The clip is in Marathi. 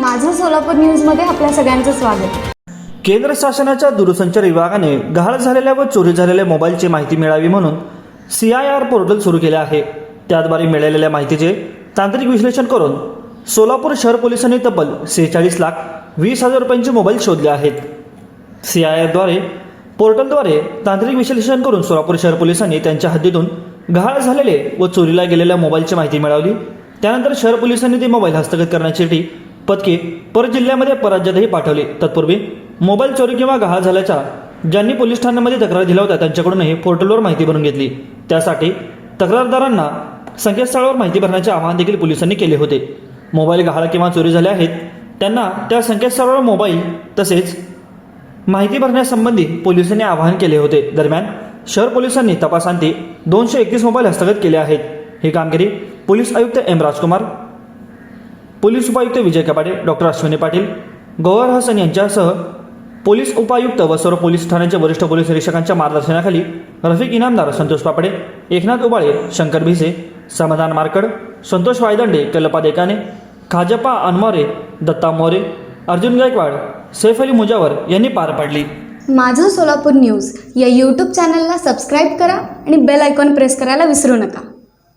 माझं सोलापूर न्यूजमध्ये आपल्या सगळ्यांचं स्वागत. केंद्र शासनाच्या दूरसंचार विभागाने गहाळ झालेल्या व चोरी झालेल्या मोबाईलची माहिती मिळावी म्हणून सी आय आर पोर्टल सुरू केले आहे. त्याद्वारे मिळालेल्या माहितीचे तांत्रिक विश्लेषण करून सोलापूर शहर पोलिसांनी तब्बल सेहेचाळीस लाख वीस हजार रुपयांचे मोबाईल शोधले आहेत. सी आय आरद्वारे पोर्टलद्वारे तांत्रिक विश्लेषण करून सोलापूर शहर पोलिसांनी त्यांच्या हद्दीतून गहाळ झालेले व चोरीला गेलेल्या मोबाईलची माहिती मिळवली त्यानंतर शहर पोलिसांनी ते मोबाईल हस्तगत करण्यासाठी पथके परजिल्ह्यामध्ये परराज्यातही पाठवले. तत्पूर्वी मोबाईल चोरी किंवा गहाळ झाल्याच्या ज्यांनी पोलीस ठाण्यामध्ये तक्रार दिल्या होत्या त्यांच्याकडूनही पोर्टलवर माहिती भरून घेतली. त्यासाठी तक्रारदारांना संकेतस्थळावर माहिती भरण्याचे आवाहन देखील पोलिसांनी केले होते. मोबाईल गहाळ किंवा चोरी झाले आहेत त्यांना त्या संकेतस्थळावर मोबाईल तसेच माहिती भरण्यासंबंधी पोलिसांनी आवाहन केले होते. दरम्यान शहर पोलिसांनी तपासांती दोनशे एकतीस मोबाईल हस्तगत केले आहेत. ही कामगिरी पोलीस आयुक्त एम राजकुमार पोलीस उपायुक्त विजय कपाडे डॉक्टर अश्विनी पाटील गौहर हसन यांच्यासह पोलीस उपायुक्त व सर्व पोलीस ठाण्याचे वरिष्ठ पोलीस निरीक्षकांच्या मार्गदर्शनाखाली रफिक इनामदार संतोष पापडे एकनाथ उबाळे शंकर भिसे समाधान मारकड संतोष वायदंडे कल्पा देकाने खाजप्पा अनमोरे दत्ता मोरे अर्जुन गायकवाड सैफ अली मुजावर यांनी पार पाडली. माझं सोलापूर न्यूज या यूट्यूब चॅनलला सबस्क्राईब करा आणि बेल आयकॉन प्रेस करायला विसरू नका.